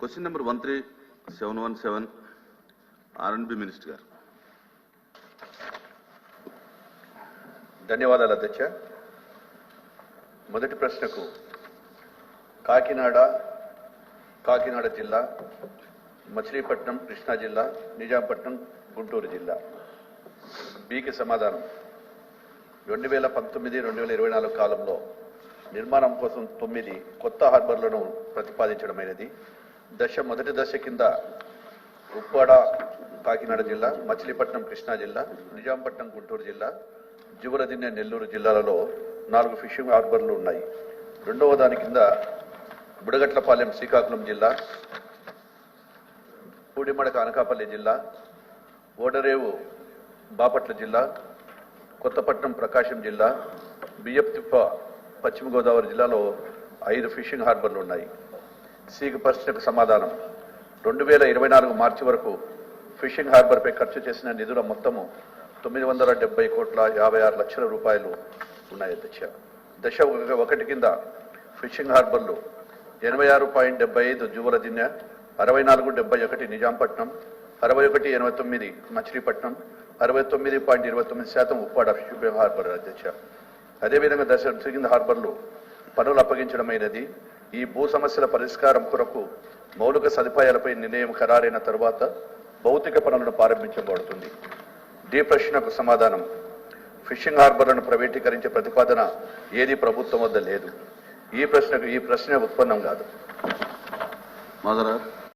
Question number one three seven one seven R and B minister గారు. ధన్యవాదాలు అధ్యక్ష. మొదటి ప్రశ్నకు కాకినాడ కాకినాడ జిల్లా మచిలీపట్నం కృష్ణా జిల్లా నిజాంపట్నం గుంటూరు జిల్లా. బికి సమాధానం. రెండు వేల పంతొమ్మిది రెండు వేల ఇరవై నాలుగు కాలంలో నిర్మాణం కోసం తొమ్మిది కొత్త హార్బర్లను ప్రతిపాదించడమైనది. దశ మొదటి దశ కింద ఉప్పాడ కాకినాడ జిల్లా మచిలీపట్నం కృష్ణా జిల్లా నిజాంపట్నం గుంటూరు జిల్లా జువరదిన్నె నెల్లూరు జిల్లాలలో నాలుగు ఫిషింగ్ హార్బర్లు ఉన్నాయి. రెండవ దాని కింద బుడగట్లపాలెం శ్రీకాకుళం జిల్లా పూడిమడక అనకాపల్లి జిల్లా ఓడరేవు బాపట్ల జిల్లా కొత్తపట్నం ప్రకాశం జిల్లా బియ్యప్తిప్ప పశ్చిమ గోదావరి జిల్లాలో ఐదు ఫిషింగ్ హార్బర్లు ఉన్నాయి. సీకి ప్రశ్నకు సమాధానం. రెండు వేల ఇరవై నాలుగు మార్చి వరకు ఫిషింగ్ హార్బర్పై ఖర్చు చేసిన నిధుల మొత్తము తొమ్మిది వందల డెబ్బై కోట్ల యాభై ఆరు లక్షల రూపాయలు ఉన్నాయి అధ్యక్ష. దశ ఒకటి కింద ఫిషింగ్ హార్బర్లు ఎనభై ఆరు పాయింట్ డెబ్బై ఐదు జువల దిన్నె అరవై నాలుగు డెబ్బై ఒకటి నిజాంపట్నం అరవై ఒకటి ఎనభై తొమ్మిది మచిలీపట్నం అరవై తొమ్మిది పాయింట్ ఇరవై తొమ్మిది శాతం ఉప్పాడ ఫిషింగ్ హార్బర్ అధ్యక్ష. అదేవిధంగా దశ కింద హార్బర్లు పనులు అప్పగించడమైనది ఈ భూ సమస్యల పరిష్కారం కొరకు మౌలిక సదుపాయాలపై నిర్ణయం ఖరారైన తరువాత భౌతిక పనులను ప్రారంభించబడుతుంది. డి ప్రశ్నకు సమాధానం. ఫిషింగ్ హార్బర్లను ప్రైవేటీకరించే ప్రతిపాదన ఏది ప్రభుత్వం వద్ద లేదు. ఈ ప్రశ్నకు ఈ ప్రశ్న ఉత్పన్నం కాదు. మదరా